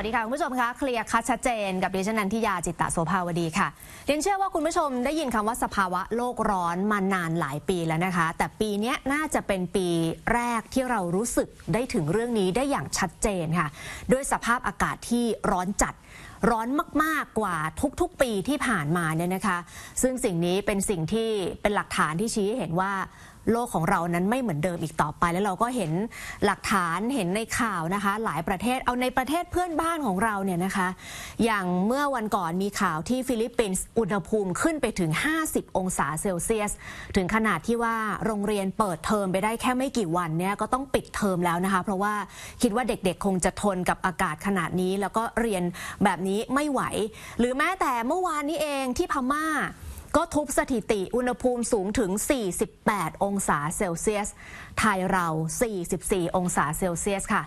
วัสดีค่ะ คุณผู้ชมคะเคลียร์คัดชัดเจนกับดิฉันนันทิยาจิตตะโสภาวดีค่ะเรียนเชื่อว่าคุณผู้ชมได้ยินคำว่าสภาวะโลกร้อนมานานหลายปีแล้วนะคะ แต่ปีนี้น่าจะเป็นปีแรกที่เรารู้สึกได้ถึงเรื่องนี้ได้อย่างชัดเจนค่ะ ด้วยสภาพอากาศที่ร้อนจัดร้อนมาก ๆ กว่าทุก ๆ ปีที่ผ่านมาเนี่ยนะคะ ซึ่งสิ่งนี้เป็นสิ่งที่เป็นหลักฐานที่ชี้ให้เห็นว่า โลกของเรานั้นไม่เหมือนเดิมอีกต่อไป แล้วเราก็เห็นหลักฐานเห็นในข่าวนะคะ หลายประเทศเอาในประเทศเพื่อนบ้านของเราเนี่ยนะคะ อย่างเมื่อวันก่อนมีข่าวที่ฟิลิปปินส์อุณหภูมิขึ้นไปถึง 50 องศาเซลเซียส ถึงขนาดที่ว่าโรงเรียนเปิดเทอมไปได้แค่ไม่กี่วันเนี่ยก็ต้องปิดเทอมแล้วนะคะ เพราะว่าคิดว่าเด็กๆ คงจะทนกับอากาศขนาดนี้ แล้วก็เรียนแบบนี้ไม่ไหว หรือแม้แต่เมื่อวานนี้เองที่พม่า ก็ทุบสถิติอุณหภูมิสูงถึง 48 องศาเซลเซียส ไทยเรา 44 องศาเซลเซียสค่ะ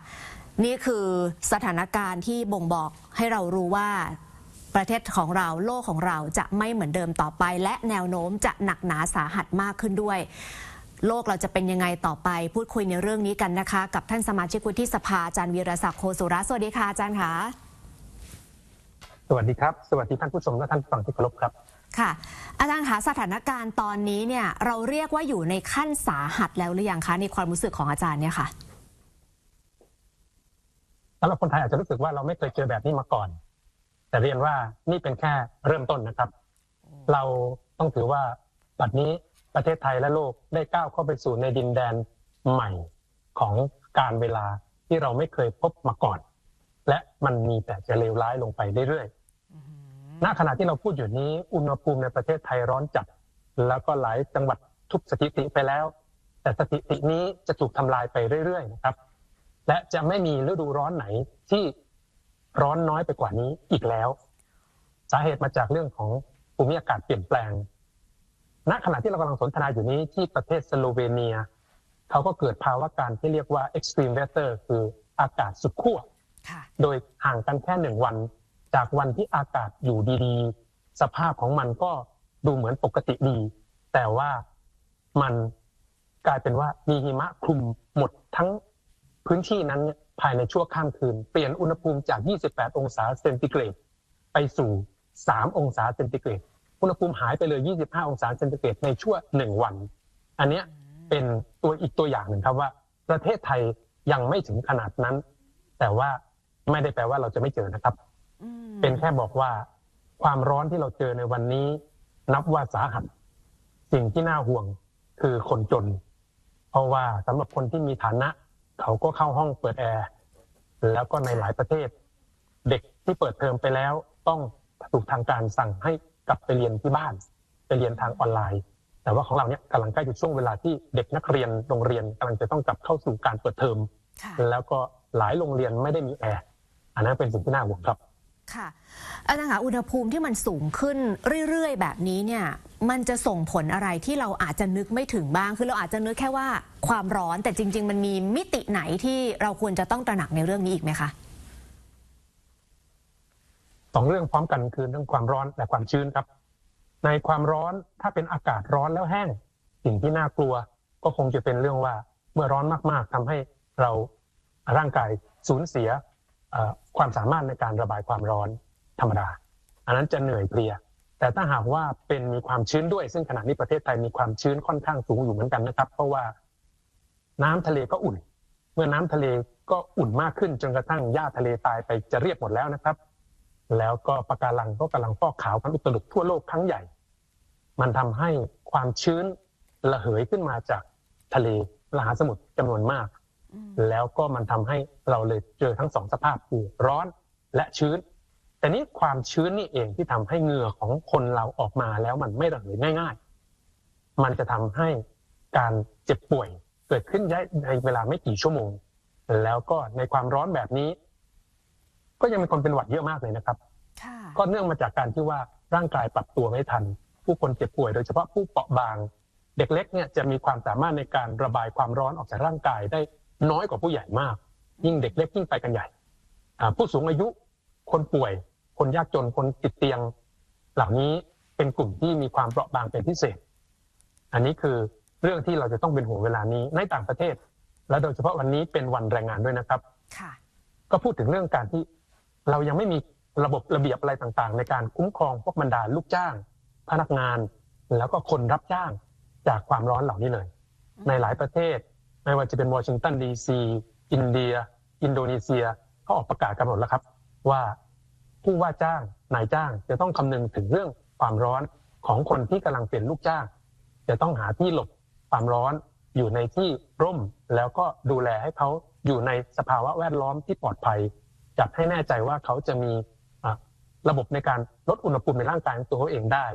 นี่คือสถานการณ์ที่บ่งบอกให้เรารู้ว่าประเทศของเราโลกของเราจะไม่เหมือนเดิมต่อไป และแนวโน้มจะหนักหนาสาหัสมากขึ้นด้วย โลกเราจะเป็นยังไงต่อไป พูดคุยในเรื่องนี้กันนะคะ กับท่านสมาชิกวุฒิสภาอาจารย์วีรศักดิ์โคสุระสวัสดีค่ะอาจารย์ค่ะสวัสดีครับ สวัสดีท่านผู้ชมและท่านผู้ฟังที่เคารพครับ ค่ะ อาจารย์คะสถานการณ์ตอนนี้เนี่ยเราเรียกว่าอยู่ในขั้นสาหัสแล้วหรือยังคะในความรู้สึกของอาจารย์เนี่ยค่ะสำหรับคนไทยอาจจะรู้สึกว่าเราไม่เคยเจอแบบนี้มาก่อน แต่เรียนว่านี่เป็นแค่เริ่มต้นนะครับ เราต้องถือว่าบัดนี้ประเทศไทยและโลกได้ก้าวเข้าไปสู่ในดินแดนใหม่ของการเวลาที่เราไม่เคยพบมาก่อน และมันมีแต่จะเลวร้ายลงไปเรื่อยๆ ณขณะที่เราพูดอยู่นี้อุณหภูมิในประเทศไทยร้อนจัด แล้วก็หลายจังหวัดทุบสถิติไปแล้ว แต่สถิตินี้จะถูกทำลายไปเรื่อยๆนะครับ และจะไม่มีฤดูร้อนไหนที่ร้อนน้อยไปกว่านี้อีกแล้ว สาเหตุมาจากเรื่องของภูมิอากาศเปลี่ยนแปลง ณขณะที่เรากำลังสนทนาอยู่นี้ที่ประเทศสโลเวเนีย เขาก็เกิดภาวะการที่เรียกว่า extreme weather คืออากาศสุดขั้วค่ะโดยห่างกันแค่หนึ่งวัน จากวันที่อากาศอยู่ดีๆ สภาพของมันก็ดูเหมือนปกติดี แต่ว่ามันกลายเป็นว่ามีหิมะคลุมหมดทั้งพื้นที่นั้นภายในชั่วข้ามคืน เปลี่ยนอุณหภูมิจาก 28 องศาเซนติเกรดไปสู่ 3 องศาเซนติเกรด อุณหภูมิหายไปเลย 25 องศาเซนติเกรดในชั่วหนึ่งวัน อันเนี้ยเป็นตัวอีกตัวอย่างหนึ่งครับว่า ประเทศไทยยังไม่ถึงขนาดนั้น แต่ว่าไม่ได้แปลว่าเราจะไม่เจอนะครับ เป็นแค่บอกว่าความร้อนที่เราเจอในวันนี้ นับว่าสาหัส สิ่งที่น่าห่วงคือคนจน เพราะว่าสำหรับคนที่มีฐานะ เขาก็เข้าห้องเปิดแอร์แล้วก็ในหลายประเทศ เด็กที่เปิดเทอมไปแล้วต้องถูกทางการสั่งให้กลับไปเรียนที่บ้านไปเรียนทางออนไลน์ แต่ว่าของเราเนี่ยกำลังใกล้ถึงช่วงเวลาที่เด็กนักเรียนโรงเรียนกำลังจะต้องกลับเข้าสู่การเปิดเทอมค่ะแล้วก็หลายโรงเรียนไม่ได้มีแอร์อันนั้นเป็นสิ่งที่น่าห่วงครับ ค่ะอาจารย์คะอุณหภูมิที่มันสูงขึ้นเรื่อย ๆ แบบนี้เนี่ยมันจะส่งผลอะไรที่เราอาจจะนึกไม่ถึงบ้าง คือเราอาจจะนึกแค่ว่าความร้อนแต่จริง ๆ มันมีมิติไหนที่เราควรจะต้องตระหนักในเรื่องนี้อีกไหมคะสองเรื่องพร้อมกันคือเรื่องความร้อนและความชื้นครับ ในความร้อนถ้าเป็นอากาศร้อนแล้วแห้ง สิ่งที่น่ากลัว ก็คงจะเป็นเรื่องว่าเมื่อร้อนมากๆทำให้เราร่างกายสูญเสีย ความสามารถในการระบายความร้อนธรรมดา อันนั้นจะเหนื่อยเพลีย แต่ถ้าหากว่าเป็นมีความชื้นด้วย ซึ่งขณะนี้ประเทศไทยมีความชื้นค่อนข้างสูงอยู่เหมือนกันนะครับ เพราะว่าน้ำทะเลก็อุ่น เมื่อน้ำทะเลก็อุ่นมากขึ้นจนกระทั่งหญ้าทะเลตายไปจะเรียบหมดแล้วนะครับ แล้วก็ปะการังก็กำลังฟอกขาวกันอุตลุดทั่วโลกครั้งใหญ่ มันทำให้ความชื้นระเหยขึ้นมาจากทะเลมหาสมุทรจำนวนมาก แล้วก็มันทำให้เราเลยเจอทั้งสองสภาพคือร้อนและชื้น แต่นี้ความชื้นนี่เองที่ทำให้เหงื่อของคนเราออกมาแล้วมันไม่ระเหยง่าย ๆ มันจะทำให้การเจ็บป่วยเกิดขึ้นได้ในเวลาไม่กี่ชั่วโมง แล้วก็ในความร้อนแบบนี้ ก็ยังมีคนเป็นหวัดเยอะมากเลยนะครับค่ะก็เนื่องมาจากการที่ว่าร่างกายปรับตัวไม่ทัน ผู้คนเจ็บป่วยโดยเฉพาะผู้เปราะบาง เด็กเล็กเนี่ยจะมีความสามารถในการระบายความร้อนออกจากร่างกายได้ น้อยกว่าผู้ใหญ่มาก ยิ่งเด็กเล็กยิ่งไปกันใหญ่อ่าผู้สูงอายุคนป่วย คนยากจนคนติดเตียง เหล่านี้เป็นกลุ่มที่มีความเปราะบางเป็นพิเศษ อันนี้คือเรื่องที่เราจะต้องเป็นห่วงเวลานี้ในต่างประเทศ และโดยเฉพาะวันนี้เป็นวันแรงงานด้วยนะครับค่ะก็พูดถึงเรื่องการที่เรายังไม่มีระบบระเบียบอะไรต่างๆ ในการคุ้มครองพวกบรรดาลูกจ้าง พนักงาน แล้วก็คนรับจ้างจากความร้อนเหล่านี้เลย ในหลายประเทศ ไม่ว่าจะเป็นวอชิงตันดีซีอินเดีย อินโดนีเซียเขาออกประกาศกำหนดแล้วครับ ว่าผู้ว่าจ้างนายจ้างจะต้องคำนึงถึงเรื่องความร้อนของคนที่กำลังเป็นลูกจ้าง จะต้องหาที่หลบความร้อนอยู่ในที่ร่ม แล้วก็ดูแลให้เขาอยู่ในสภาวะแวดล้อมที่ปลอดภัย จัดให้แน่ใจว่าเขาจะมีะระบบในการลดอุณหภูมิในร่างกายของตัวเขาเองได้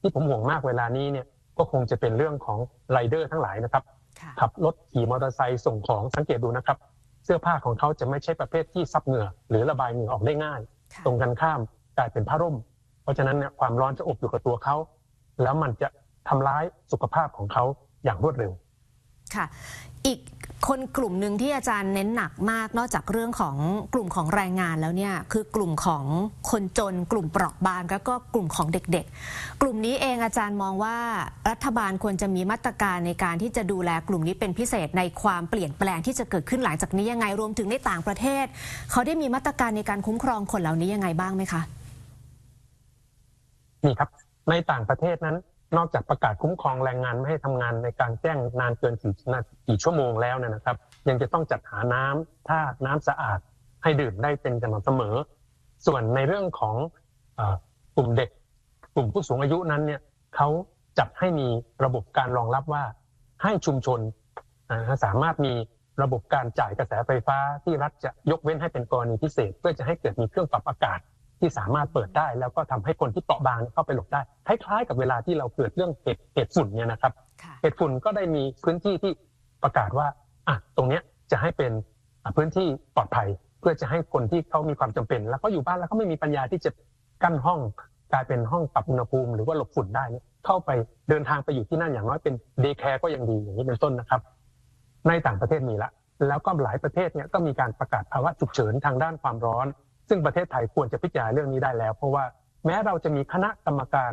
ที่ผมห่วงมากเวลานี้เนี่ยก็คงจะเป็นเรื่องของไรเดอร์ทั้งหลายนะครับ ขับรถขี่มอเตอร์ไซค์ส่งของสังเกตดูนะครับ เสื้อผ้าของเขาจะไม่ใช่ประเภทที่ซับเหงื่อ หรือระบายเหงื่อออกได้ง่ายค่ะตรงกันข้ามกลายเป็นผ้าร่ม เพราะฉะนั้นเนี่ยความร้อนจะอบอยู่กับตัวเขา แล้วมันจะทำร้ายสุขภาพของเขาอย่างรวดเร็ว ค่ะ อีก คนกลุ่มหนึ่งที่อาจารย์เน้นหนักมาก นอกจากเรื่องของกลุ่มของแรงงานแล้วเนี่ยคือกลุ่มของคนจน กลุ่มเปราะบางแล้วก็กลุ่มของเด็กๆ กลุ่มนี้เองอาจารย์มองว่ารัฐบาลควรจะมีมาตรการในการที่จะดูแลกลุ่มนี้เป็นพิเศษในความเปลี่ยนแปลงที่จะเกิดขึ้นหลังจากนี้ยังไงรวมถึงในต่างประเทศ เขาได้มีมาตรการในการคุ้มครองคนเหล่านี้ยังไงบ้างไหมคะนี่ครับในต่างประเทศนั้น นอกจากประกาศคุ้มครองแรงงานไม่ให้ทำงานในการแจ้งนานเกินกี่นากี่ชั่วโมงแล้วเนี่ยนะครับ ยังจะต้องจัดหาน้ำท่าน้ำสะอาดให้ดื่มได้เป็นสม่ำเสมอ ส่วนในเรื่องของกลุ่มเด็ก กลุ่มผู้สูงอายุนั้นเนี่ยเขาจัดให้มีระบบการรองรับว่าให้ชุมชนสามารถมีระบบการจ่ายกระแสไฟฟ้าที่รัฐจะยกเว้นให้เป็นกรณีพิเศษ เพื่อจะให้เกิดมีเครื่องปรับอากาศ ที่สามารถเปิดได้ แล้วก็ทำให้คนที่เปราะบางเข้าไปหลบได้คล้ายๆกับเวลาที่เราเกิดเรื่องเหตุเหตุฝุ่นเนี่ยนะครับค่ะเหตุฝุ่นก็ได้มีพื้นที่ที่ประกาศว่าอะตรงเนี้ยจะให้เป็นอะพื้นที่ปลอดภัย เพื่อจะให้คนที่เขามีความจำเป็น แล้วก็อยู่บ้านแล้วเขาไม่มีปัญญาที่จะกั้นห้องกลายเป็นห้องปรับอุณหภูมิ หรือว่าหลบฝุ่นได้เนี่ยเข้าไปเดินทางไปอยู่ที่นั่นอย่างน้อยเป็นเดย์แคร์ก็ยังดีอย่างนี้เป็นต้นนะครับ ในต่างประเทศมีละ แล้วก็หลายประเทศเนี่ยก็มีการประกาศภาวะฉุกเฉินทางด้านความร้อน ซึ่งประเทศไทยควรจะพิจารณาเรื่องนี้ได้แล้ว เพราะว่าแม้เราจะมีคณะกรรมการ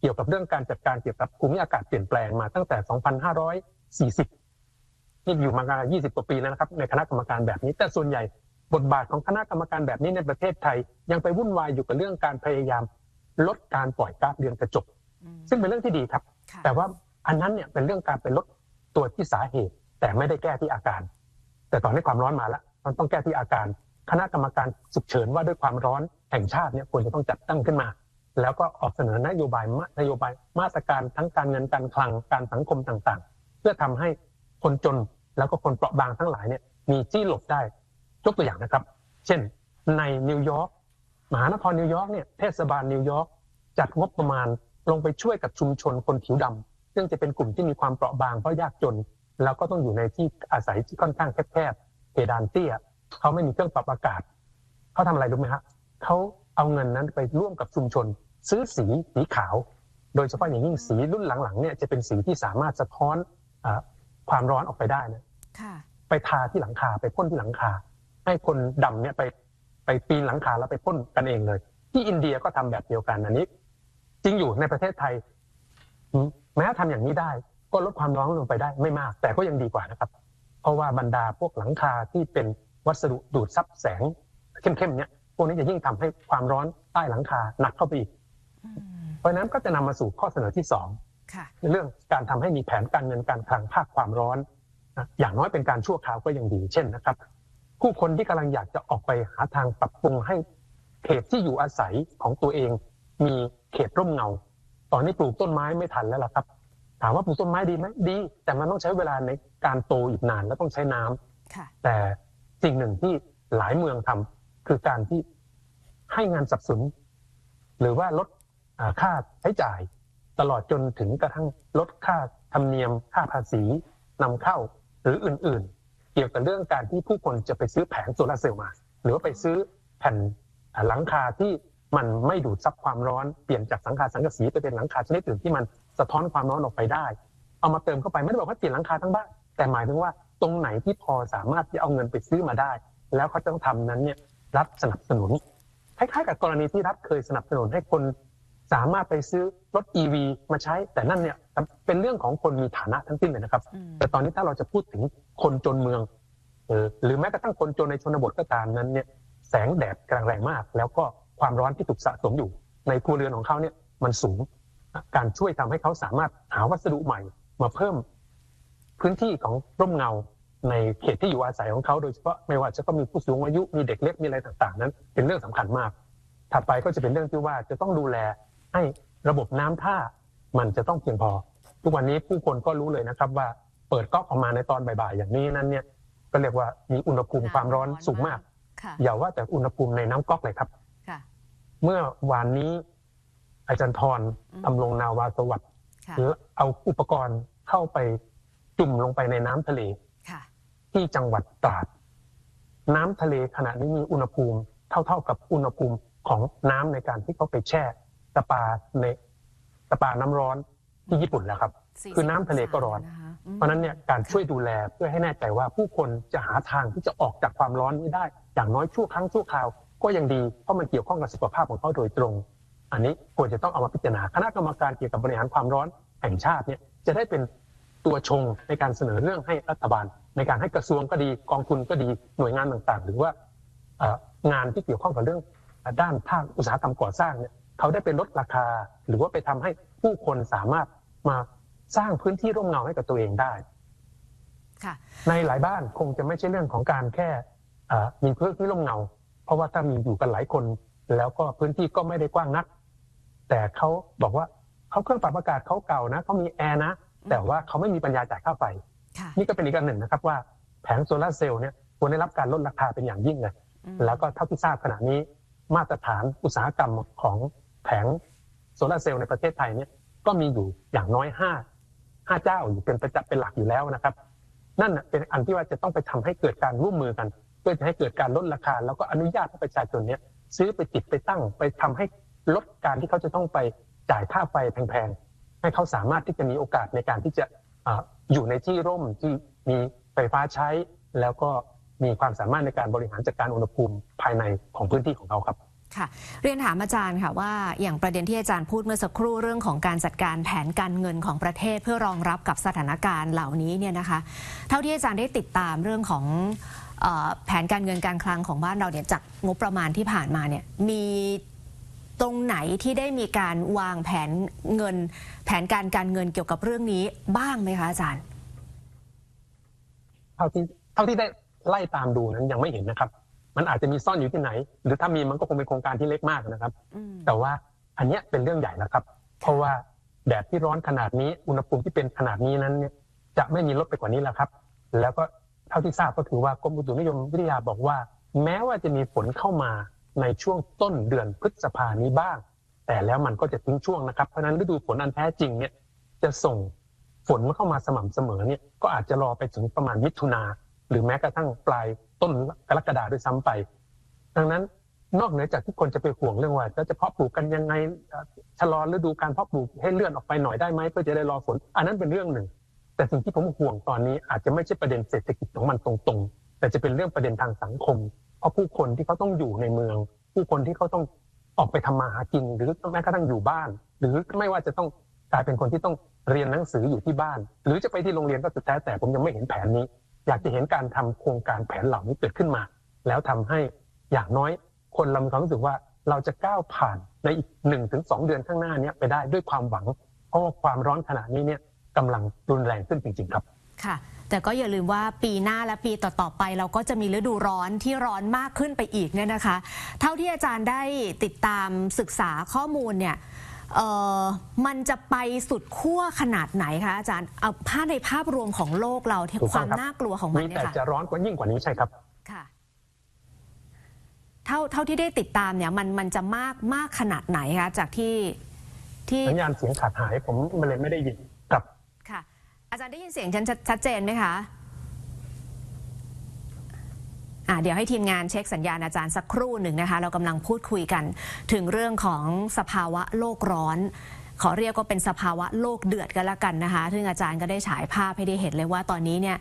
เกี่ยวกับเรื่องการจัดการเกี่ยวกับภูมิอากาศเปลี่ยนแปลงมาตั้งแต่ 2540 นี่อยู่มา20 กว่าปีแล้วนะครับ ในคณะกรรมการแบบนี้ แต่ส่วนใหญ่บทบาทของคณะกรรมการแบบนี้ในประเทศไทย ยังไปวุ่นวายอยู่กับเรื่องการพยายาม ลดการปล่อยก๊าซเรือนกระจก ซึ่งเป็นเรื่องที่ดีครับค่ะแต่ว่าอันนั้นเนี่ยเป็นเรื่องการไปลดตัวที่สาเหตุ แต่ไม่ได้แก้ที่อาการ แต่ตอนนี้ความร้อนมาแล้วมันต้องแก้ที่อาการ คณะกรรมการฉุกเฉินว่าด้วยความร้อนแห่งชาติเนี่ยควรจะต้องจัดตั้งขึ้นมา แล้วก็ออกเสนอนโยบายนโยบายมาตรการทั้งการเงินการคลังการสังคมต่างๆ เพื่อทำให้คนจนแล้วก็คนเปราะบางทั้งหลายเนี่ยมีที่หลบได้ยกตัวอย่างนะครับ เช่น ในนิวยอร์กมหานครนิวยอร์กเนี่ยเทศบาลนิวยอร์กจัดงบประมาณลงไปช่วยกับชุมชนคนผิวดำซึ่งจะเป็นกลุ่มที่มีความเปราะบางเพราะยากจน แล้วก็ต้องอยู่ในที่อาศัยที่ค่อนข้างแคบๆเพดานเตี้ย เขาไม่มีเครื่องปรับอากาศเขาทำอะไรรู้ไหมฮะเขาเอาเงินนั้นไปร่วมกับชุมชน ซื้อสีสีขาว โดยเฉพาะอย่างยิ่งสีรุ่นหลังๆเนี่ยจะเป็นสีที่สามารถสะท้อนอาความร้อนออกไปได้นะค่ะไปทาที่หลังคาไปพ่นที่หลังคา ให้คนดำเนี่ยไปไปปีนหลังคาแล้วไปพ่นกันเองเลย ที่อินเดียก็ทำแบบเดียวกันอันนี้ จริงอยู่ในประเทศไทยอืมแม้ทำอย่างนี้ได้ ก็ลดความร้อนลงไปได้ไม่มาก แต่ก็ยังดีกว่านะครับ เพราะว่าบรรดาพวกหลังคาที่เป็น วัสดุดูดซับแสงเข้มๆเนี่ยพวกนี้จะยิ่งทำให้ความร้อนใต้หลังคาหนักเข้าไปอีกอืมเพราะฉะนั้นก็จะนำมาสู่ข้อเสนอที่สองค่ะในเรื่องการทำให้มีแผนการเงินการคลังภาคความร้อนนะอย่างน้อยเป็นการชั่วคราวก็ยังดีเช่นนะครับ ผู้คนที่กำลังอยากจะออกไปหาทางปรับปรุงให้เขตที่อยู่อาศัยของตัวเอง มีเขตร่มเงา ตอนนี้ปลูกต้นไม้ไม่ทันแล้วล่ะครับ ถามว่าปลูกต้นไม้ดีไหมดี แต่มันต้องใช้เวลาในการโตอีกนานและต้องใช้น้ำค่ะแต่ สิ่งหนึ่งที่หลายเมืองทำคือการที่ให้งานสนับสนุนหรือว่าลดค่าใช้จ่าย ตลอดจนถึงกระทั่งลดค่าธรรมเนียมค่าภาษีนำเข้าหรืออื่น ๆ เกี่ยวกับเรื่องการที่ผู้คนจะไปซื้อแผงโซลาเซลล์มา หรือว่าไปซื้อแผ่นหลังคาที่มันไม่ดูดซับความร้อนเปลี่ยนจากสังคาสังกะสีไปเป็นหลังคาชนิดอื่นที่มันสะท้อนความร้อนออกไปได้ เอามาเติมเข้าไปไม่ได้บอกว่าเปลี่ยนหลังคาทั้งบ้านแต่หมายถึงว่า ตรงไหนที่พอสามารถจะเอาเงินไปซื้อมาได้ แล้วเขาจะต้องทำนั้นเนี่ยรัฐสนับสนุนคล้ายๆกับกรณีที่รัฐเคยสนับสนุนให้คนสามารถไปซื้อรถ EV มาใช้ แต่นั่นเนี่ยเป็นเรื่องของคนมีฐานะทั้งสิ้นเลยนะครับอืมแต่ตอนนี้ถ้าเราจะพูดถึงคนจนเมืองเออหรือแม้กระทั่งคนจนในชนบทก็ตามนั้นเนี่ยแสงแดดกำลังแรงมาก แล้วก็ความร้อนที่ถูกสะสมอยู่ ในครัวเรือนของเขาเนี่ยมันสูงการช่วยทำให้เขาสามารถหาวัสดุใหม่มาเพิ่ม พื้นที่ของร่มเงาในเขตที่อยู่อาศัยของเขาโดยเฉพาะไม่ว่าจะก็มีผู้สูงอายุมีเด็กเล็กมีอะไรต่างๆ นั้น เป็นเรื่องสำคัญมาก ถัดไปก็จะเป็นเรื่องที่ว่าจะต้องดูแลให้ระบบน้ำท่ามันจะต้องเพียงพอ ทุกวันนี้ผู้คนก็รู้เลยนะครับว่าเปิดก๊อกออกมาในตอนบ่ายๆอย่างนี้นั้นเนี่ยก็เรียกว่ามีอุณหภูมิความร้อนสูงมากค่ะอย่าว่าแต่อุณหภูมิในน้ำก๊อกเลยครับค่ะเมื่อวานนี้ อาจารย์ทรอืมทำรงนาวาสวัสดิ์ค่ะเอาอุปกรณ์เข้าไป จุ่มลงไปในน้ำทะเลค่ะที่จังหวัดตราด น้ำทะเลขณะนี้มีอุณหภูมิเท่าๆกับอุณหภูมิของน้ำในการที่เขาไปแช่สปาในสปาน้ำร้อนที่ญี่ปุ่นแล้วครับ คือน้ำทะเลก็ร้อนะคะอืมเพราะฉะนั้นเนี่ยการช่วยดูแลเพื่อให้แน่ใจว่าผู้คนจะหาทางที่จะออกจากความร้อนนี้ได้ อย่างน้อยชั่วครั้งชั่วคราวก็ยังดีเพราะมันเกี่ยวข้องกับสุขภาพของเขาโดยตรง อันนี้ควรจะต้องเอามาพิจารณาคณะกรรมการเกี่ยวกับบริหารความร้อนแห่งชาติเนี่ยจะได้เป็น ตัวชงในการเสนอเรื่องให้รัฐบาล ในการให้กระทรวงก็ดีกองทุนก็ดีหน่วยงานต่างๆ หรือว่าเอ่องานที่เกี่ยวข้องกับเรื่องด้านภาคอุตสาหกรรมก่อสร้างเนี่ยเขาได้ไปลดราคา หรือว่าไปทำให้ผู้คนสามารถมาสร้างพื้นที่ร่มเงาให้กับตัวเองได้ค่ะในหลายบ้านคงจะไม่ใช่เรื่องของการแค่เอ่อมีพื้นที่ร่มเงา เพราะว่าถ้ามีอยู่กันหลายคน แล้วก็พื้นที่ก็ไม่ได้กว้างนัก แต่เขาบอกว่าเขาเครื่องปรับอากาศเขาเก่านะเขามีแอร์นะ แต่ว่าเขาไม่มีปัญญาจ่ายค่าไฟค่ะนี่ก็เป็นอีกอันหนึ่งนะครับว่าแผงโซลาร์เซลล์เนี่ยควรได้รับการลดราคาเป็นอย่างยิ่งเลยอืมแล้วก็เท่าที่ทราบขณะนี้มาตรฐานอุตสาหกรรมของแผงโซลาร์เซลล์ในประเทศไทยเนี่ยก็มีอยู่อย่างน้อยห้าห้าเจ้าอยู่เป็นประจำเป็นหลักอยู่แล้วนะครับ นั่นน่ะเป็นอันที่ว่าจะต้องไปทำให้เกิดการร่วมมือกัน เพื่อจะให้เกิดการลดราคา แล้วก็อนุญาตให้ประชาชนเนี่ยซื้อไปติดไปตั้งไปทำให้ลดการที่เขาจะต้องไปจ่ายค่าไฟแพงๆ ให้เขาสามารถที่จะมีโอกาสในการที่จะอยู่ในที่ร่มที่มีไฟฟ้าใช้ แล้วก็มีความสามารถในการบริหารจัดการอุณหภูมิภายในของพื้นที่ของเขาครับค่ะเรียนถามอาจารย์ค่ะว่าอย่างประเด็นที่อาจารย์พูดเมื่อสักครู่เรื่องของการจัดการแผนการเงินของประเทศเพื่อรองรับกับสถานการณ์เหล่านี้เนี่ยนะคะ เท่าที่อาจารย์ได้ติดตามเรื่องของแผนการเงินการคลังของบ้านเราเนี่ยจากงบประมาณที่ผ่านมาเนี่ยมี ตรงไหนที่ได้มีการวางแผนเงิน แผนการการเงินเกี่ยวกับเรื่องนี้บ้างไหมคะอาจารย์ เท่าที่เท่าที่ได้ไล่ตามดูนั้นยังไม่เห็นนะครับ มันอาจจะมีซ่อนอยู่ที่ไหน หรือถ้ามีมันก็คงเป็นโครงการที่เล็กมากนะครับอืมแต่ว่าอันเนี้ยเป็นเรื่องใหญ่แล้วครับ เพราะว่าแดดที่ร้อนขนาดนี้อุณหภูมิที่เป็นขนาดนี้นั้นเนี่ยจะไม่มีลดไปกว่านี้แล้วครับ แล้วก็เท่าที่ทราบก็คือว่ากรมอุตุนิยมวิทยาบอกว่า แม้ว่าจะมีฝนเข้ามา ในช่วงต้นเดือนพฤษภานี้บ้าง แต่แล้วมันก็จะทิ้งช่วงนะครับ เพราะนั้นฤดูฝนอันแท้จริงเนี่ยจะส่งฝนเข้ามาสม่ำเสมอเนี่ยก็อาจจะรอไปถึงประมาณมิถุนาหรือแม้กระทั่งปลายต้นกรกฎาด้วยซ้ำไป ดังนั้นนอกเหนือจากที่คนจะไปห่วงเรื่องว่าแล้วจะเพาะปลูกกันยังไงเอ่อชะลอฤดูการเพาะปลูกให้เลื่อนออกไปหน่อยได้ไหมเพื่อจะได้รอฝน อันนั้นเป็นเรื่องหนึ่ง แต่สิ่งที่ผมห่วงตอนนี้อาจจะไม่ใช่ประเด็นเศรษฐกิจของมันตรงๆ แต่จะเป็นเรื่องประเด็นทางสังคม เพราะผู้คนที่เขาต้องอยู่ในเมือง ผู้คนที่เขาต้องออกไปทำมาหากิน หรือแม้กระทั่งอยู่บ้าน หรือไม่ว่าจะต้องกลายเป็นคนที่ต้องเรียนหนังสืออยู่ที่บ้าน หรือจะไปที่โรงเรียนก็สุดแท้แต่ผมยังไม่เห็นแผนนี้ อยากจะเห็นการทำโครงการแผนเหล่านี้เกิดขึ้นมา แล้วทำให้อย่างน้อยคนเรามีความรู้สึกว่าเราจะก้าวผ่านในอีกหนึ่งถึงสองเดือนข้างหน้านี้ไปได้ด้วยความหวังเพราะว่าความร้อนขนาดนี้เนี่ยกำลังรุนแรงขึ้นจริง ๆ ครับ ค่ะ แต่ก็อย่าลืมว่าปีหน้าและปีต่อๆไป เราก็จะมีฤดูร้อนที่ร้อนมากขึ้นไปอีกเนี่ยนะคะ เท่าที่อาจารย์ได้ติดตามศึกษาข้อมูลเนี่ยเอ่อมันจะไปสุดขั้วขนาดไหนคะอาจารย์เอาภาพในภาพรวมของโลกเราที่ถูกคต้อวางมครับน่ากลัวของมันมีเนี่แต่ยค่ะจะร้อนกว่ายิ่งกว่านี้ใช่ครับค่ะเท่าเท่าที่ได้ติดตามเนี่ยมันมันจะมากมากขนาดไหนคะจากที่ที่สัญญาณเสียงขาดหายผมมันเลยไม่ได้ยินครับค่ะ อาจารย์ได้ยินเสียงฉันชัดชัดเจนไหมคะอะเดี๋ยวให้ทีมงานเช็คสัญญาณอาจารย์สักครู่หนึ่งนะคะ เรากำลังพูดคุยกันถึงเรื่องของสภาวะโลกร้อน ขอเรียกว่าเป็นสภาวะโลกเดือดกันละกันนะคะ ซึ่งอาจารย์ก็ได้ฉายภาพให้ได้เห็นเลยว่าตอนนี้เนี่ย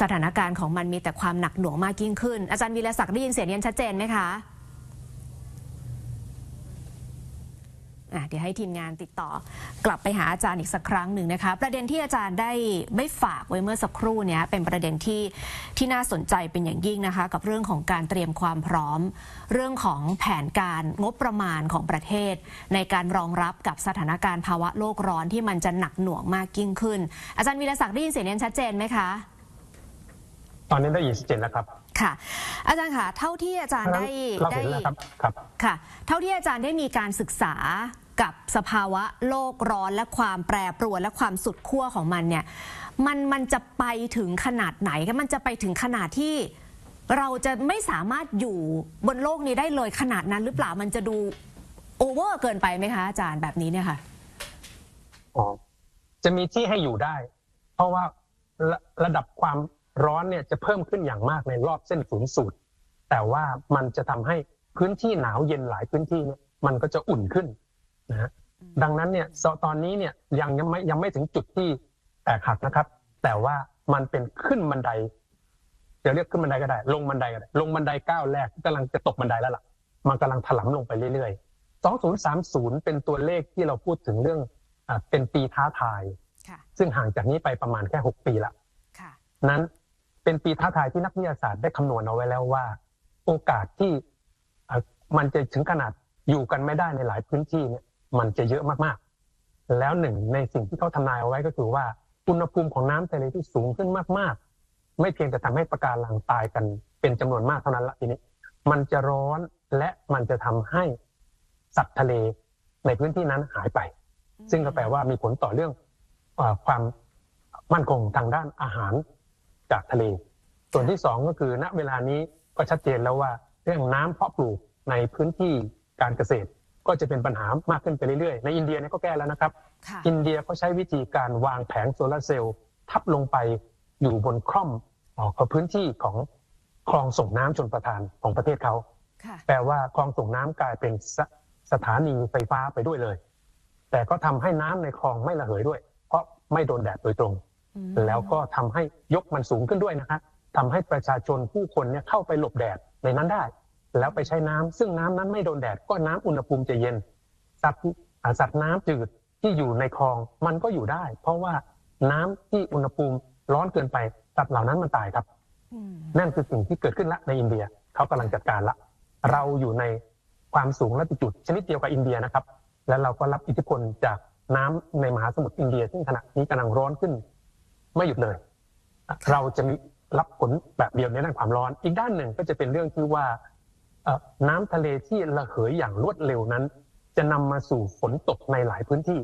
สถานการณ์ของมันมีแต่ความหนักหน่วงมากยิ่งขึ้น อาจารย์วีรศักดิ์ได้ยินเสียงเรียนชัดเจนไหมคะ อะเดี๋ยวให้ทีมงานติดต่อกลับไปหาอาจารย์อีกสักครั้งหนึ่งนะคะ ประเด็นที่อาจารย์ได้ไม่ฝากไว้เมื่อสักครู่เนี้ยเป็นประเด็นที่ที่น่าสนใจเป็นอย่างยิ่งนะคะ กับเรื่องของการเตรียมความพร้อม เรื่องของแผนการงบประมาณของประเทศ ในการรองรับกับสถานการณ์ภาวะโลกร้อนที่มันจะหนักหน่วงมากยิ่งขึ้น อาจารย์วีรศักดิ์ได้ยินเสียงนี้ชัดเจนไหมคะ ตอนนี้ได้ยินชัดเจนแล้วครับค่ะ อาจารย์ค่ะเท่าที่อาจารย์เพราะฉะได้นั้นเราได้เห็นแล้วครับครับค่ะ เท่าที่อาจารย์ได้มีการศึกษา กับสภาวะโลกร้อนและความแปรปรวนและความสุดขั้วของมันเนี่ยมันมันจะไปถึงขนาดไหนคะมันจะไปถึงขนาดที่เราจะไม่สามารถอยู่บนโลกนี้ได้เลยขนาดนั้นหรือเปล่ามันจะดูโอเวอร์เกินไปไหมคะอาจารย์แบบนี้เนี่ยค่ะอ๋อจะมีที่ให้อยู่ได้ เพราะว่าระระดับความร้อนเนี่ยจะเพิ่มขึ้นอย่างมากในรอบเส้นศูนย์สูตร แต่ว่ามันจะทำให้พื้นที่หนาวเย็นหลายพื้นที่เนี่ยมันก็จะอุ่นขึ้น นะฮะดังนั้นเนี่ยตตอนนี้เนี่ยยังยังไม่ยังไม่ถึงจุดที่แตกหักนะครับ แต่ว่ามันเป็นขึ้นบันไดจะเรียกขึ้นบันไดก็ได้ ลงบันไดก็ได้ลงบันไดก้าวแรกกำลังจะตกบันไดแล้วล่ะ มันกำลังถลำลงไปเรื่อยๆ 2030 เป็นตัวเลขที่เราพูดถึงเรื่องอ่าเป็นปีท้าทายค่ะซึ่งห่างจากนี้ไปประมาณแค่ 6 ปีละค่ะนั้นเป็นปีท้าทายที่นักวิทยาศาสตร์ได้คำนวณเอาไว้แล้วว่า โอกาสที่เอ่อมันจะถึงขนาดอยู่กันไม่ได้ในหลายพื้นที่เนี่ย มันจะเยอะมากๆ แล้วหนึ่งในสิ่งที่เขาทำนายเอาไว้ก็คือว่าอุณหภูมิของน้ำทะเลที่สูงขึ้นมากๆ ไม่เพียงแต่ทำให้ปะการังตายกันเป็นจำนวนมากเท่านั้นละทีนี้ มันจะร้อนและมันจะทำให้สัตว์ทะเลในพื้นที่นั้นหายไป ซึ่งก็แปลว่ามีผลต่อเรื่องอความมั่นคงทางด้านอาหารจากทะเล ส่วนที่สองก็คือณเวลานี้ก็ชัดเจนแล้วว่าเรื่องน้ำเพาะปลูกในพื้นที่การเกษตร ก็จะเป็นปัญหามากขึ้นไปเรื่อยๆ ในอินเดียเนี่ยก็แก้แล้วนะครับค่ะอินเดียเขาใช้วิธีการวางแผงโซลาร์เซลล์ทับลงไปอยู่บนคร่อมของพื้นที่ของคลองส่งน้ำชนประทานของประเทศเขาค่ะแปลว่าคลองส่งน้ำกลายเป็นสสถานีไฟฟ้าไปด้วยเลย แต่ก็ทำให้น้ำในคลองไม่ระเหยด้วย เพราะไม่โดนแดดโดยตรงอืมแล้วก็ทำให้ยกมันสูงขึ้นด้วยนะฮะทำให้ประชาชนผู้คนเนี่ยเข้าไปหลบแดดในนั้นได้ แล้วไปใช้น้ำซึ่งน้ำนั้นไม่โดนแดดก็น้ำอุณหภูมิจะเย็น สัตว์อ่าสัตว์น้ำจืดที่อยู่ในคลองมันก็อยู่ได้ เพราะว่าน้ำที่อุณหภูมิร้อนเกินไปสัตว์เหล่านั้นมันตายครับอืมนั่นคือสิ่งที่เกิดขึ้นละในอินเดียเขากำลังจัดการละ เราอยู่ในความสูงและติจุดชนิดเดียวกับอินเดียนะครับ และเราก็รับอิทธิพลจากน้ำในมหาสมุทรอินเดีย ซึ่งขณะนี้กำลังร้อนขึ้น ไม่หยุดเลย เราจะมีรับผลแบบเดียวในด้านความร้อน อีกด้านหนึ่งก็จะเป็นเรื่องที่ว่าเอ่อ น้ำทะเลที่ระเหยอย่างรวดเร็วนั้น จะนำมาสู่ฝนตกในหลายพื้นที่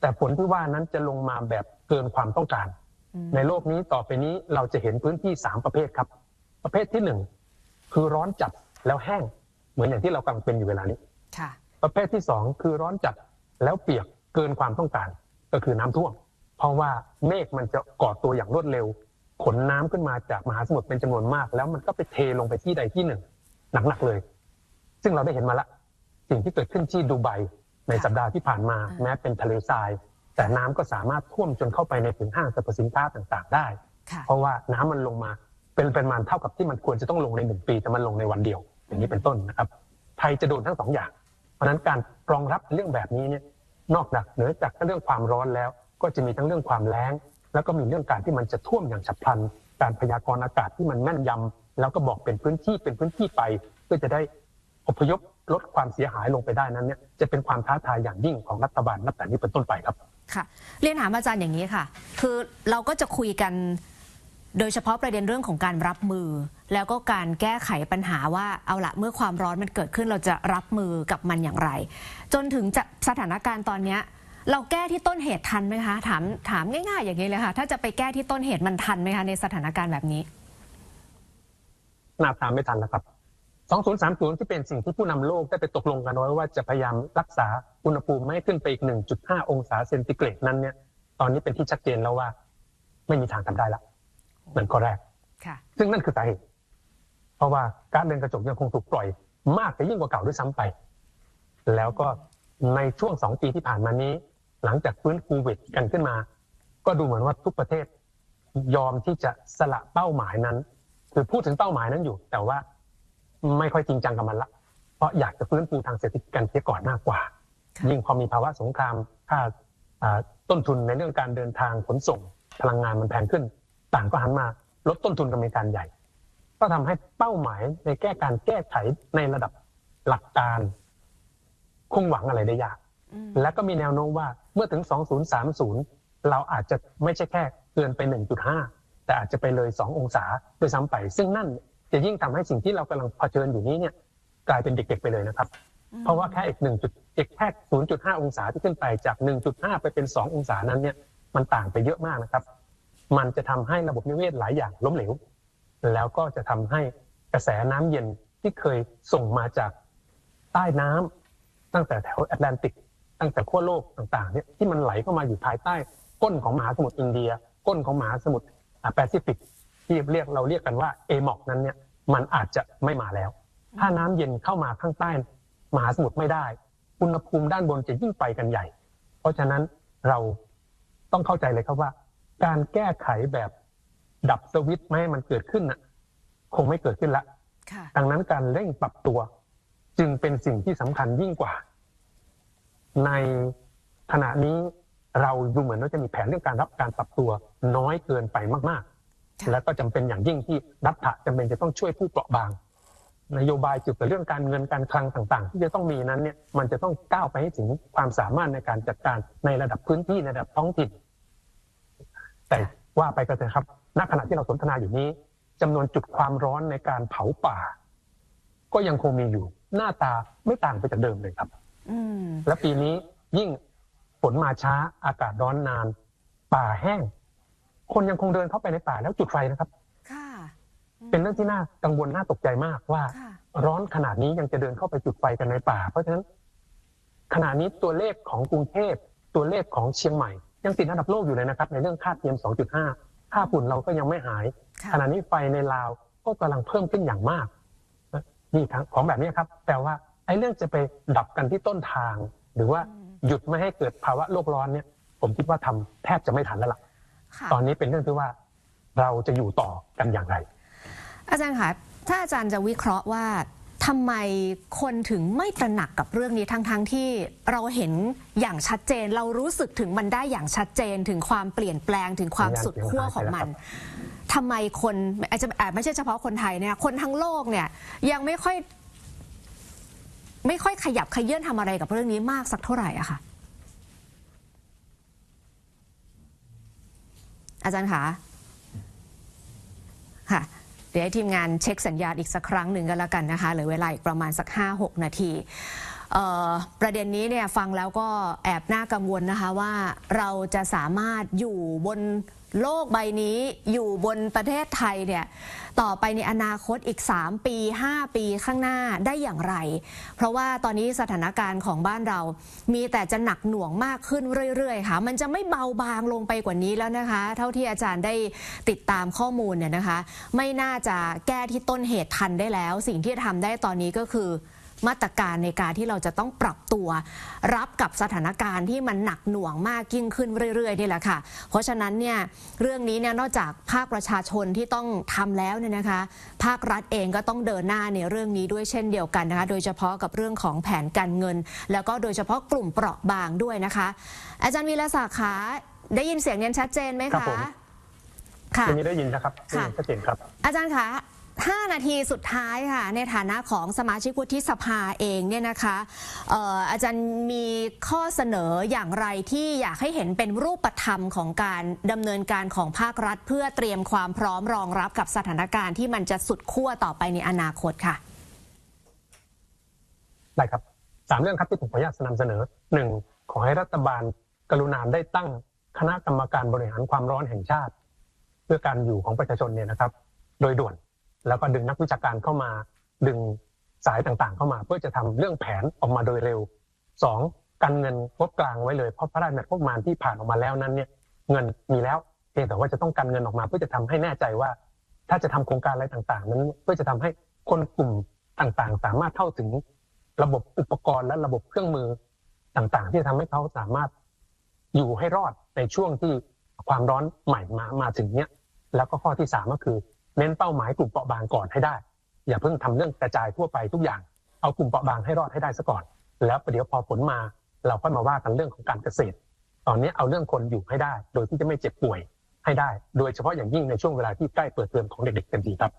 แต่ฝนที่ว่านั้นจะลงมาแบบเกินความต้องการอืมในโลกนี้ต่อไปนี้เราจะเห็นพื้นที่สามประเภทครับ ประเภทที่หนึ่งคือร้อนจัดแล้วแห้ง เหมือนอย่างที่เรากำลังเป็นอยู่เวลานี้ค่ะประเภทที่สองคือร้อนจัดแล้วเปียกเกินความต้องการ ก็คือน้ำท่วม เพราะว่าเมฆมันจะก่อตัวอย่างรวดเร็ว ขนน้ำขึ้นมาจากมหาสมุทรเป็นจำนวนมาก แล้วมันก็ไปเทลงไปที่ใดที่หนึ่ง หนักๆเลย ซึ่งเราได้เห็นมาละสิ่งที่เกิดขึ้นที่ดูไบในสัปดาห์ที่ผ่านมาอ่าแม้เป็นทะเลทราย แต่น้ำก็สามารถท่วมจนเข้าไปในถึงห้างสรรพสินค้าต่างๆ ได้ค่ะเพราะว่าน้ำมันลงมาเป็นเป็นประมาณเท่ากับที่มันควรจะต้องลงในหนึ่งปีแต่มันลงในวันเดียว อย่างนี้เป็นต้นนะครับไทยจะโดนทั้งสองอย่าง เพราะฉะนั้นการรองรับเรื่องแบบนี้เนี่ยนอกจากเหนือจากเรื่องความร้อนแล้ว ก็จะมีทั้งเรื่องความแล้งแล้วก็มีเรื่องการที่มันจะท่วมอย่างฉับพลัน การพยากรณ์อากาศที่มันแม่นยำ แล้วก็บอกเป็นพื้นที่เป็นพื้นที่ไปเพื่อจะได้อพยพลดความเสียหายลงไปได้นั้นเนี่ยจะเป็นความท้าทายอย่างยิ่งของรัฐบาลนับแต่นี้เป็นต้นไปครับค่ะ เรียนถามอาจารย์อย่างนี้ค่ะ คือเราก็จะคุยกันโดยเฉพาะประเด็นเรื่องของการรับมือ แล้วก็การแก้ไขปัญหาว่าเอาละเมื่อความร้อนมันเกิดขึ้นเราจะรับมือกับมันอย่างไร จนถึงจะสถานการณ์ตอนเนี้ยเราแก้ที่ต้นเหตุทันไหมคะถามถามง่ายๆอย่างนี้เลยค่ะ ถ้าจะไปแก้ที่ต้นเหตุมันทันไหมคะในสถานการณ์แบบนี้ น้าตามไม่ทันแล้วครับ 2030 ที่เป็นสิ่งที่ผู้นำโลกได้ไปตกลงกันไว้ว่าจะพยายามรักษาอุณหภูมิไม่ให้ขึ้นไปอีก 1.5 องศาเซนติเกรดนั้นเนี่ยตอนนี้เป็นที่ชัดเจนแล้วว่า ไม่มีทางทำได้ละนั่นข้อแรกค่ะซึ่งนั่นคือสาเหตุเพราะว่าการเดินกระจกยังคงถูกปล่อย มากแต่ยิ่งกว่าเก่าด้วยซ้ำไป แล้วก็ในช่วงสองปีที่ผ่านมานี้ หลังจากฟื้นฟูวิดกันขึ้นมา ก็ดูเหมือนว่าทุกประเทศ ยอมที่จะสละเป้าหมายนั้น คือพูดถึงเป้าหมายนั้นอยู่ แต่ว่าไม่ค่อยจริงจังกับมันละ เพราะอยากจะฟื้นฟูทางเศรษฐกิจกันเสียก่อนมากกว่าค่ะยิ่งพอมีภาวะสงครามค่าอ่าต้นทุนในเรื่องการเดินทางขนส่งพลังงานมันแพงขึ้น ต่างก็หันมาลดต้นทุนกันเป็นการใหญ่ ก็ทำให้เป้าหมายในแก้การแก้ไขในระดับหลักการ คงหวังอะไรได้ยากอืมและก็มีแนวโน้มว่าเมื่อถึง 2030 เราอาจจะไม่ใช่แค่เกินไป 1.5 แต่อาจจะไปเลย 2 องศาโดยซ้ำไป ซึ่งนั่นจะยิ่งทำให้สิ่งที่เรากำลังเผชิญอยู่นี้เนี่ยกลายเป็นเด็กๆไปเลยนะครับ เพราะว่าแค่อีก1จุดอีกแค่0.5องศาที่ขึ้นไปจาก1.5ไปเป็น2องศานั้นเนี่ยมันต่างไปเยอะมากนะครับ มันจะทำให้ระบบนิเวศหลายอย่างล้มเหลว แล้วก็จะทำให้กระแสน้ำเย็นที่เคยส่งมาจากใต้น้ำตั้งแต่แถวแอตแลนติก ตั้งแต่ขั้วโลกต่างๆเนี่ยที่มันไหลเข้ามาอยู่ภายใต้ก้นของมหาสมุทรอินเดีย ก้นของมหาสมุทรอ่า แปซิฟิกที่เรียกเราเรียกกันว่าเอมอกนั้นเนี่ยมันอาจจะไม่มาแล้ว ถ้าน้ำเย็นเข้ามาข้างใต้มหาสมุทรไม่ได้อุณหภูมิด้านบนจะยิ่งไปกันใหญ่ เพราะฉะนั้นเราต้องเข้าใจเลยครับว่า การแก้ไขแบบดับสวิตช์ไม่ให้มันเกิดขึ้นน่ะ คงไม่เกิดขึ้นละค่ะดังนั้นการเร่งปรับตัว จึงเป็นสิ่งที่สำคัญยิ่งกว่า ในขณะนี้ เราดูเหมือนว่าจะมีแผนเรื่องการรับการปรับตัวน้อยเกินไปมากค่ะๆและก็จำเป็นอย่างยิ่งที่รัฐะจำเป็นจะต้องช่วยผู้เปราะบาง นโยบายเกี่ยวกับเรื่องการเงินการคลังต่างๆ ที่จะต้องมีนั้นเนี่ยมันจะต้องก้าวไปให้ถึงความสามารถในการจัดการในระดับพื้นที่ในระดับท้องถิ่น แต่ว่าไปก็เถอะครับณขณะที่เราสนทนาอยู่นี้จำนวนจุดความร้อนในการเผาป่า ก็ยังคงมีอยู่หน้าตาไม่ต่างไปจากเดิมเลยครับอืมและปีนี้ยิ่ง ฝนมาช้าอากาศร้อนนาน ป่าแห้ง คนยังคงเดินเข้าไปในป่าแล้วจุดไฟนะครับ ค่ะ เป็นเรื่องที่น่ากังวลน่าตกใจมากว่าค่ะร้อนขนาดนี้ยังจะเดินเข้าไปจุดไฟกันในป่า เพราะฉะนั้นขณะนี้ตัวเลขของกรุงเทพตัวเลขของเชียงใหม่ ยังติดอันดับโลกอยู่เลยนะครับ ในเรื่องค่า PM 2.5 ค่าฝุ่นเราก็ยังไม่หายค่ะขณะนี้ไฟในลาวก็กำลังเพิ่มขึ้นอย่างมากนะนี่ทั้งของแบบนี้ครับ แต่ว่าไอ้เรื่องจะไปดับกันที่ต้นทาง หรือว่า หยุดไม่ให้เกิดภาวะโลกร้อนเนี่ย ผมคิดว่าทำแทบจะไม่ทันแล้วล่ะค่ะตอนนี้เป็นเรื่องที่ว่าเราจะอยู่ต่อกันอย่างไร อาจารย์คะถ้าอาจารย์จะวิเคราะห์ว่าทำไมคนถึงไม่ตระหนักกับเรื่องนี้ทั้งๆทที่เราเห็นอย่างชัดเจน เรารู้สึกถึงมันได้อย่างชัดเจนถึงความเปลี่ยนแปลงถึงความสุดขั้วของมันทำไมคนอาจจะอาจไม่ใช่เฉพาะคนไทยเนี่ยคนทั้งโลกเนี่ยยังไม่ค่อย ไม่ค่อยขยับขยื่นทำอะไรกับเรื่องนี้มากสักเท่าไหร่อะค่ะ อาจารย์คะค่ะ เดี๋ยวให้ทีมงานเช็คสัญญาณอีกสักครั้งหนึ่งก็แล้วกันนะคะเหลือเวลาอีกประมาณสัก 5-6 นาทีประเด็นนี้เนี่ยฟังแล้วก็แอบน่ากังวลนะคะว่าเราจะสามารถอยู่บน โลกใบนี้อยู่บนประเทศไทยเนี่ยต่อไปในอนาคตอีก 3 ปี 5 ปีข้างหน้าได้อย่างไร เพราะว่าตอนนี้สถานการณ์ของบ้านเรา มีแต่จะหนักหน่วงมากขึ้นเรื่อยๆค่ะ มันจะไม่เบาบางลงไปกว่านี้แล้วนะคะ เท่าที่อาจารย์ได้ติดตามข้อมูลเนี่ยนะคะ ไม่น่าจะแก้ที่ต้นเหตุทันได้แล้ว สิ่งที่ทำได้ตอนนี้ก็คือ มาตรการในการที่เราจะต้องปรับตัว รับกับสถานการณ์ที่มันหนักหน่วงมากยิ่งขึ้นเรื่อยๆนี่แหละค่ะ เพราะฉะนั้นเนี่ยเรื่องนี้เนี่ยนอกจากภาคประชาชนที่ต้องทำแล้วเนี่ยนะคะ ภาครัฐเองก็ต้องเดินหน้าในเรื่องนี้ด้วยเช่นเดียวกันนะคะ โดยเฉพาะกับเรื่องของแผนการเงิน แล้วก็โดยเฉพาะกลุ่มเปราะบางด้วยนะคะ อาจารย์วีรศักดิ์คะได้ยินเสียงเนียนชัดเจนไหมครับคะผมค่ะทีนี้ได้ยินนะครับได้ยินชัดเจนครับ อาจารย์คะ 5 นาทีสุดท้ายค่ะ ในฐานะของสมาชิกวุฒิสภาเองเนี่ยนะคะอออาจารย์มีข้อเสนออย่างไรที่อยากให้เห็นเป็นรูปธรรมของการดำเนินการของภาครัฐ เพื่อเตรียมความพร้อมรองรับกับสถานการณ์ที่มันจะสุดขั้วต่อไปในอนาคตค่ะ ได้ครับสามเรื่องครับที่ผมขออนุญาตนำเสนอหนึ่งขอให้รัฐบาลกรุณาได้ตั้งคณะกรรมการบริหารความร้อนแห่งชาติ เพื่อการอยู่ของประชาชนเนี่ยนะครับ โดยด่วน แล้วก็ดึงนักวิชาการเข้ามา ดึงสายต่างๆ เข้ามา เพื่อจะทำเรื่องแผนออกมาโดยเร็วสองการเงินงบกลางไว้เลยเพราะพระราชบัญญัติงบประมาณที่ผ่านออกมาแล้วนั้นเนี่ยเงินมีแล้วเพียงแต่ว่าจะต้องการเงินออกมาเพื่อจะทำให้แน่ใจว่า ถ้าจะทำโครงการอะไรต่างๆ นั้นเพื่อจะทำให้คนกลุ่มต่างๆ สามารถเข้าถึงระบบอุปกรณ์และระบบเครื่องมือต่างๆ ที่จะทำให้เขาสามารถอยู่ให้รอดในช่วงที่ความร้อนใหม่มามาถึงเนี้ยแล้วก็ข้อที่สามก็คือ เน้นเป้าหมายกลุ่มเปราะบางก่อนให้ได้ อย่าเพิ่งทำเรื่องกระจายทั่วไปทุกอย่าง เอากลุ่มเปราะบางให้รอดให้ได้ซะก่อน แล้วประเดี๋ยวพอผลมา เราค่อยมาว่ากันเรื่องของการเกษตร ตอนนี้เอาเรื่องคนอยู่ให้ได้ โดยที่จะไม่เจ็บป่วยให้ได้ โดยเฉพาะอย่างยิ่งในช่วงเวลาที่ใกล้เปิดเทอมของเด็กๆเต็มทีครับ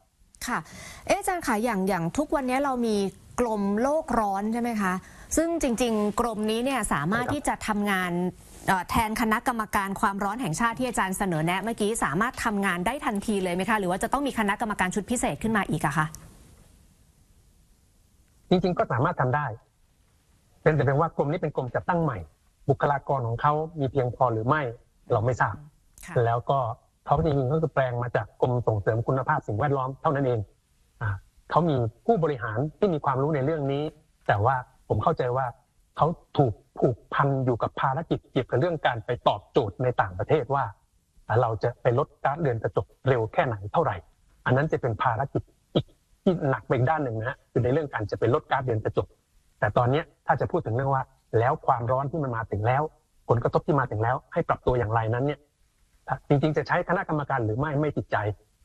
ค่ะ เอ๊ะอาจารย์คะอย่างอย่างทุกวันนี้เรามีกรมโลกร้อนใช่ไหมคะ ซึ่งจริง ๆกรมนี้เนี่ยสามารถใช่ครับที่จะทำงานเอ่อ แทนคณะกรรมการความร้อนแห่งชาติที่อาจารย์เสนอแนะเมื่อกี้สามารถทำงานได้ทันทีเลยไหมคะ หรือว่าจะต้องมีคณะกรรมการชุดพิเศษขึ้นมาอีกอะคะจริงๆก็สามารถทำได้ เป็นแต่เพียงว่ากรมนี้เป็นกรมจัดตั้งใหม่ บุคลากรของเขามีเพียงพอหรือไม่เราไม่ทราบค่ะแล้วก็เขาจริงๆก็คือแปลงมาจากกรมส่งเสริมคุณภาพสิ่งแวดล้อมเท่านั้นเองอ่าเขามีผู้บริหารที่มีความรู้ในเรื่องนี้ แต่ว่าผมเข้าใจว่า เขาถูกผูกพันอยู่กับภารกิจเกี่ยวกับเรื่องการไปตอบโจทย์ในต่างประเทศว่า เราจะไปลดกาซเรือนกระจกเร็วแค่ไหนเท่าไหร่ อันนั้นจะเป็นภารกิจอีกที่หนักไปอีกด้านหนึ่งนะคือในเรื่องการจะไปลดกาซเรือนกระจก แต่ตอนนี้ถ้าจะพูดถึงเรื่องว่า แล้วความร้อนที่มันมาถึงแล้ว ผลกระทบที่มาถึงแล้ว ให้ปรับตัวอย่างไรนั้นเนี่ยจริงๆจะใช้คณะกรรมการหรือไม่ไม่ติดใจ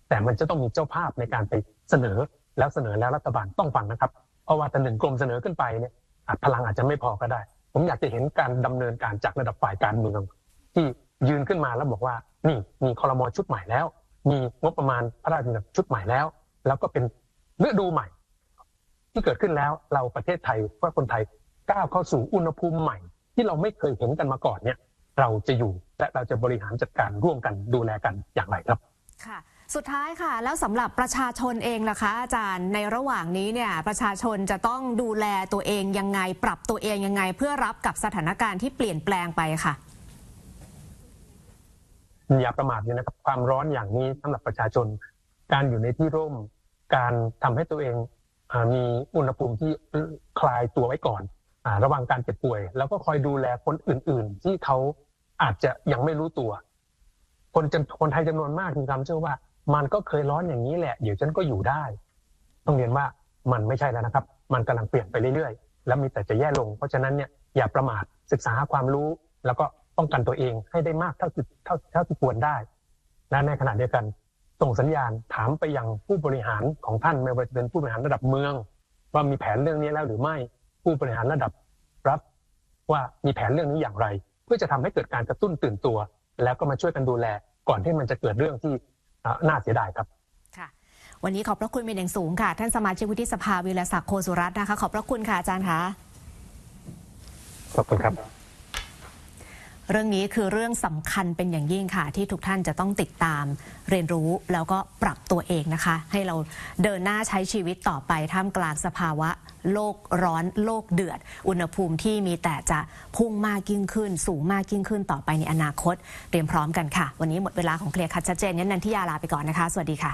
แต่มันจะต้องมีเจ้าภาพในการไปเสนอแล้วเสนอแล้วรัฐบาลต้องฟังนะครับ เพราะว่าแต่หนึ่งกรมเสนอขึ้นไปเนี่ย พลังอาจจะไม่พอก็ได้ ผมอยากจะเห็นการดำเนินการจากระดับฝ่ายการเมือง ที่ยืนขึ้นมาแล้วบอกว่า นี่มีคอรมอชุดใหม่แล้ว มีงบประมาณพระราชบัญญัติชุดใหม่แล้ว แล้วก็เป็นฤดูใหม่ ที่เกิดขึ้นแล้วเราประเทศไทยว่าคนไทยก้าวเข้าสู่อุณหภูมิใหม่ ที่เราไม่เคยเห็นกันมาก่อนเนี่ย เราจะอยู่และเราจะบริหารจัดการร่วมกันดูแลกันอย่างไรครับค่ะ สุดท้ายค่ะ แล้วสำหรับประชาชนเองล่ะคะอาจารย์ในระหว่างนี้เนี่ยประชาชนจะต้องดูแลตัวเองยังไง ปรับตัวเองยังไง เพื่อรับกับสถานการณ์ที่เปลี่ยนแปลงไปค่ะ อย่าประมาทเลยนะครับความร้อนอย่างนี้สำหรับประชาชน การอยู่ในที่ร่ม การทำให้ตัวเองมีอุณหภูมิที่คลายตัวไว้ก่อนอระวังการเจ็บป่วย แล้วก็คอยดูแลคนอื่น ๆ ที่เขาอาจจะยังไม่รู้ตัว คนจคนไทยจำนวนมากมีความเชื่อว่า มันก็เคยร้อนอย่างนี้แหละ เดี๋ยวฉันก็อยู่ได้ ต้องเรียนว่ามันไม่ใช่แล้วนะครับ มันกำลังเปลี่ยนไปเรื่อยๆ แล้วมีแต่จะแย่ลง เพราะฉะนั้นเนี่ยอย่าประมาทศึกษาความรู้ แล้วก็ป้องกันตัวเองให้ได้มากเท่าที่เท่าเท่าที่ควรได้ และในขณะเดียวกัน ส่งสัญญาณถามไปยังผู้บริหารของท่านไม่ว่าจะเป็นผู้บริหารระดับเมือง ว่ามีแผนเรื่องนี้แล้วหรือไม่ผู้บริหารระดับรัฐว่ามีแผนเรื่องนี้อย่างไร เพื่อจะทำให้เกิดการกระตุ้นตื่นตัว แล้วก็มาช่วยกันดูแลก่อนที่มันจะเกิดเรื่องที่ น่าเสียดายครับค่ะวันนี้ขอบพระคุณเป็นอย่างสูงค่ะ ท่านสมาชิกวุฒิสภาวิรศักดิ์โคสุรัตน์นะคะ ขอบพระคุณค่ะอาจารย์คะขอบคุณครับ เรื่องนี้คือเรื่องสำคัญเป็นอย่างยิ่งค่ะ ที่ทุกท่านจะต้องติดตามเรียนรู้แล้วก็ปรับตัวเองนะคะ ให้เราเดินหน้าใช้ชีวิตต่อไปท่ามกลางสภาวะโลกร้อนโลกเดือด อุณหภูมิที่มีแต่จะพุ่งมากยิ่งขึ้น สูงมากยิ่งขึ้นต่อไปในอนาคต เตรียมพร้อมกันค่ะ วันนี้หมดเวลาของเคลียร์คัดชัดเจนยันนันทิยาลาไปก่อนนะคะ สวัสดีค่ะ